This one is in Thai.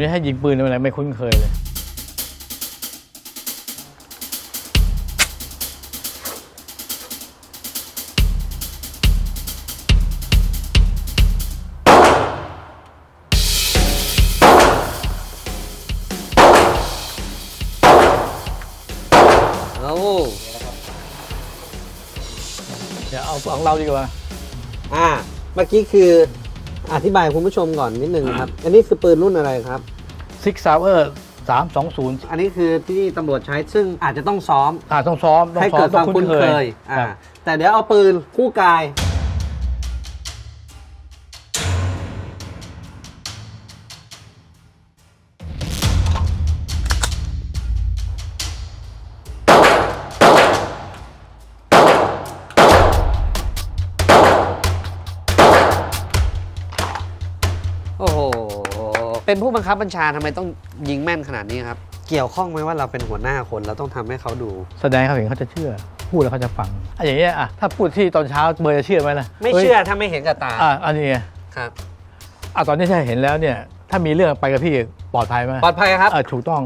นี้ให้ยิงปืนอะไรไม่คุ้นเคยเลย เอาเดี๋ยวเอาของเราดีกว่า อ่า เมื่อกี้คือ อธิบายคุณผู้ชมก่อนนิดนึงครับ อันนี้คือปืนรุ่นอะไรครับ Six Sauer 320อันนี้คือที่ตำรวจใช้ซึ่งอาจจะต้องซ้อม อ่าต้องซ้อมต้องให้ซ้อเกิมดคต้อวามงคุ้คุ้นนเคเคยยอ่าครับแต่เดี๋ยวเอาปืนคู่กาย โอ้โห เป็นผู้บังคับบัญชาทำไมต้องยิงแม่นขนาดนี้ครับ เกี่ยวข้องไหมว่าเราเป็นหัวหน้าคนเราต้องทำให้เขาดู แสดงให้เขาเห็นเขาจะเชื่อ พูดแล้วเขาจะฟังอะอย่างเงี้ยอะถ้าพูดที่ตอนเช้าเบอร์จะเชื่อไหมล่ะไม่ฮ้ยเชื่อถ้าไม่เห็นกับตาอะอันนี้ไงครับอะตอนนี้ถ้าเห็นแล้วเนี่ย ถ้ามีเรื่องไปกับพี่ปลอดภัยไหมปลอดภัยครับ อะถูกต้อง